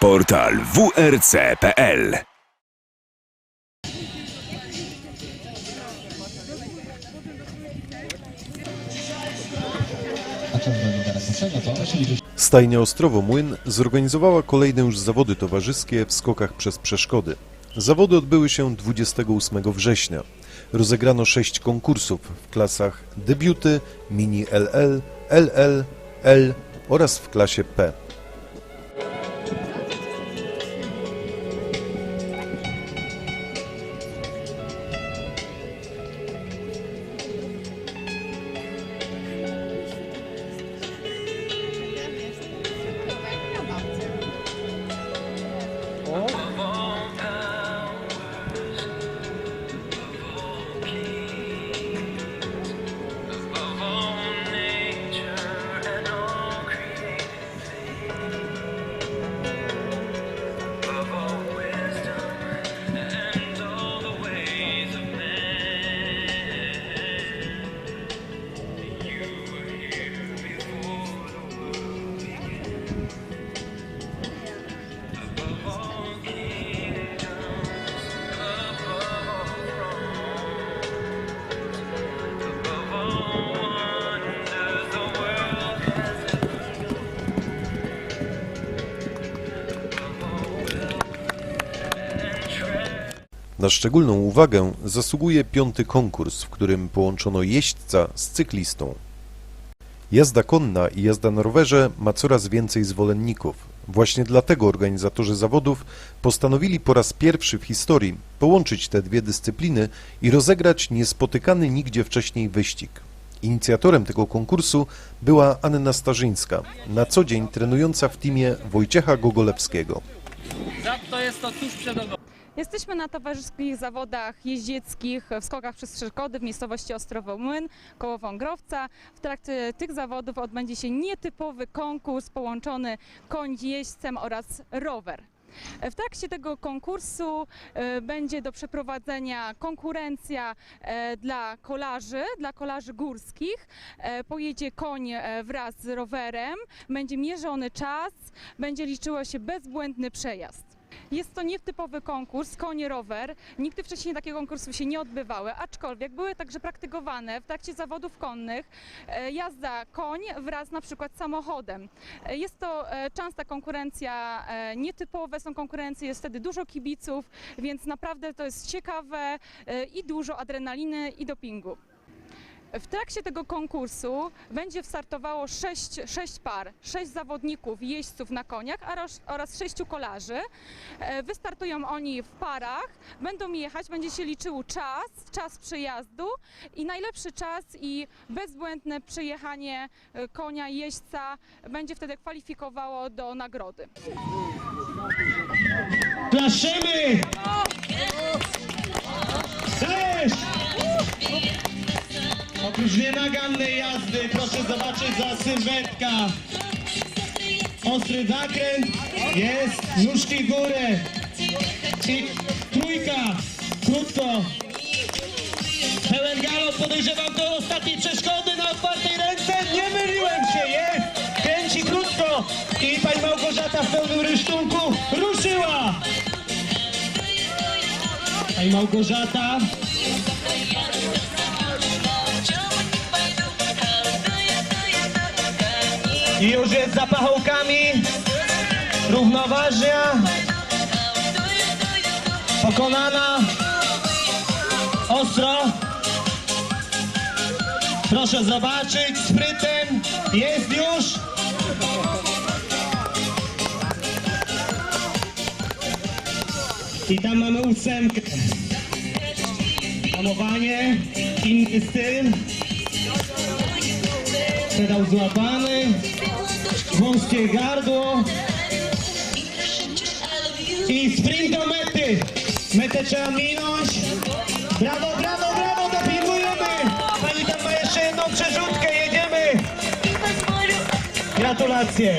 Portal wrc.pl A czas do teraz naszego to 80 Stajnia Ostrowo Młyn zorganizowała kolejne już zawody towarzyskie w skokach przez przeszkody. Zawody odbyły się 28 września. Rozegrano sześć konkursów w klasach debiuty, mini LL, LL, L oraz w klasie P. Na szczególną uwagę zasługuje piąty konkurs, w którym połączono jeźdźca z cyklistą. Jazda konna i jazda na rowerze ma coraz więcej zwolenników. Właśnie dlatego organizatorzy zawodów postanowili po raz pierwszy w historii połączyć te dwie dyscypliny i rozegrać niespotykany nigdzie wcześniej wyścig. Inicjatorem tego konkursu była Anna Starzyńska, na co dzień trenująca w teamie Wojciecha Gogolewskiego. Zanadto jest to tuż przed. Jesteśmy na towarzyskich zawodach jeździeckich w skokach przez przeszkody w miejscowości Ostrowo Młyn koło Wągrowca. W trakcie tych zawodów odbędzie się nietypowy konkurs połączony koń jeźdźcem oraz rower. W trakcie tego konkursu e, będzie do przeprowadzenia konkurencja e, dla kolarzy, dla kolarzy górskich. E, Pojedzie koń wraz z rowerem, będzie mierzony czas, będzie liczyło się bezbłędny przejazd. Jest to nietypowy konkurs, konie rower. Nigdy wcześniej takie konkursy się nie odbywały, aczkolwiek były także praktykowane w trakcie zawodów konnych e, jazda koń wraz na przykład samochodem. E, Jest to e, częsta konkurencja, nietypowe są konkurencje, jest wtedy dużo kibiców, więc naprawdę to jest ciekawe i dużo adrenaliny i dopingu. W trakcie tego konkursu będzie startowało sześć, sześć par, sześć zawodników, jeźdźców na koniach oraz, oraz sześciu kolarzy. E, Wystartują oni w parach, będą jechać, będzie się liczył czas, czas przejazdu i najlepszy czas i bezbłędne przejechanie e, konia, jeźdźca będzie wtedy kwalifikowało do nagrody. Klaszemy! Dajesz! Oprócz nienagannej jazdy, proszę zobaczyć za sylwetka. Ostry zakręt, jest, nóżki górę. I trójka, krótko. Pełen galop, podejrzewam do ostatniej przeszkody na otwartej ręce. Nie myliłem się, jest! Kręci krótko i pani Małgorzata w pełnym rysztunku ruszyła! Pani Małgorzata. I już jest za pachołkami. Równoważnia. Pokonana. Ostro. Proszę zobaczyć, sprytem jest już. I tam mamy ósemkę. Hamowanie, inny styl. Pedał złapany, wąskie gardło. I sprint do mety. Metę trzeba minąć. Brawo, brawo, brawo, dopingujemy. Pani tam ma jeszcze jedną przerzutkę, jedziemy. Gratulacje.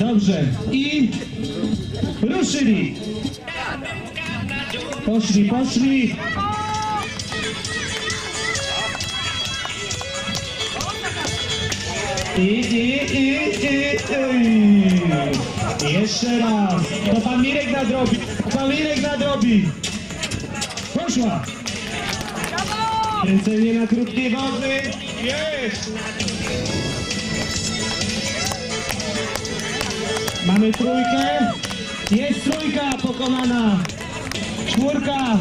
Dobrze. I ruszyli. Poszli, poszli. I, i, i, i, i. Jeszcze raz. To pan Mirek nadrobi. Pan Mirek nadrobi. Poszła. Kręcenie na krótkiej wody. Jest. Mamy trójkę. Jest trójka pokonana. Czwórka.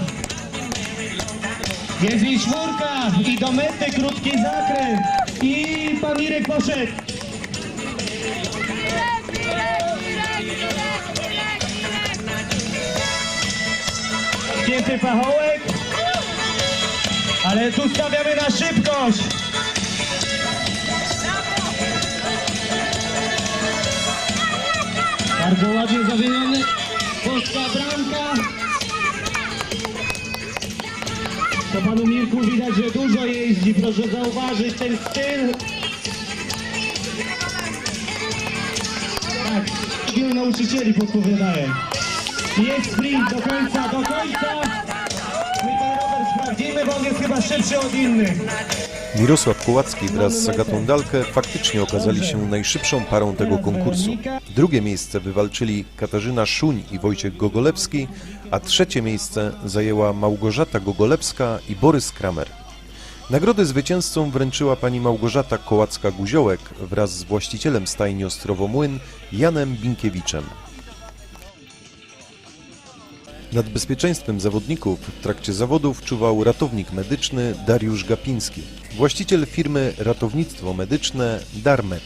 Jest i czwórka. I do mety krótki zakręt. I pan Mirek poszedł. Piękny pachołek. Ale tu stawiamy na szybkość. Bardzo ładnie zawieniony. Polska bramka. To panu Mirku widać, że dużo jeździ. Proszę zauważyć ten styl. Tak, styl nauczycieli podpowiadają. Jest sprint do końca, do końca. My ten rower sprawdzimy, bo on jest chyba szybszy od innych. Mirosław Kołacki wraz z Agatą Dalkę faktycznie okazali się najszybszą parą tego konkursu. Drugie miejsce wywalczyli Katarzyna Szuń i Wojciech Gogolewski, a trzecie miejsce zajęła Małgorzata Gogolewska i Borys Kramer. Nagrody zwycięzcom wręczyła pani Małgorzata Kołacka-Guziołek wraz z właścicielem stajni Ostrowo Młyn Janem Binkiewiczem. Nad bezpieczeństwem zawodników w trakcie zawodów czuwał ratownik medyczny Dariusz Gapiński, właściciel firmy Ratownictwo Medyczne Darmet.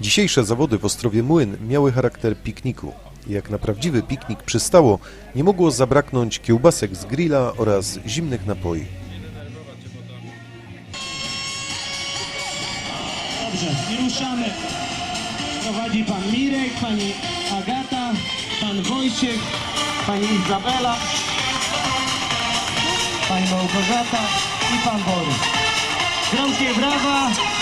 Dzisiejsze zawody w Ostrowie Młyn miały charakter pikniku. Jak na prawdziwy piknik przystało, nie mogło zabraknąć kiełbasek z grilla oraz zimnych napoi. Dobrze, i ruszamy. Prowadzi pan Mirek, pani Agata, pan Wojciech, pani Izabela, pani Małgorzata i pan Borys. Gromkie brawa.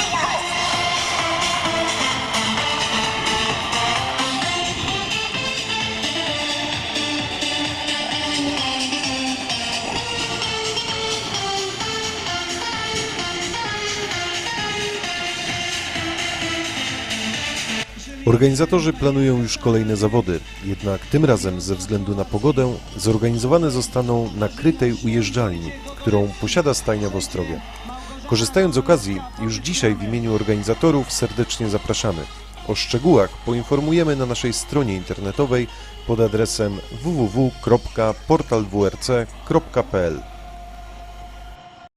Organizatorzy planują już kolejne zawody, jednak tym razem ze względu na pogodę zorganizowane zostaną na krytej ujeżdżalni, którą posiada stajnia w Ostrowie. Korzystając z okazji, już dzisiaj w imieniu organizatorów serdecznie zapraszamy. O szczegółach poinformujemy na naszej stronie internetowej pod adresem www.portalwrc.pl.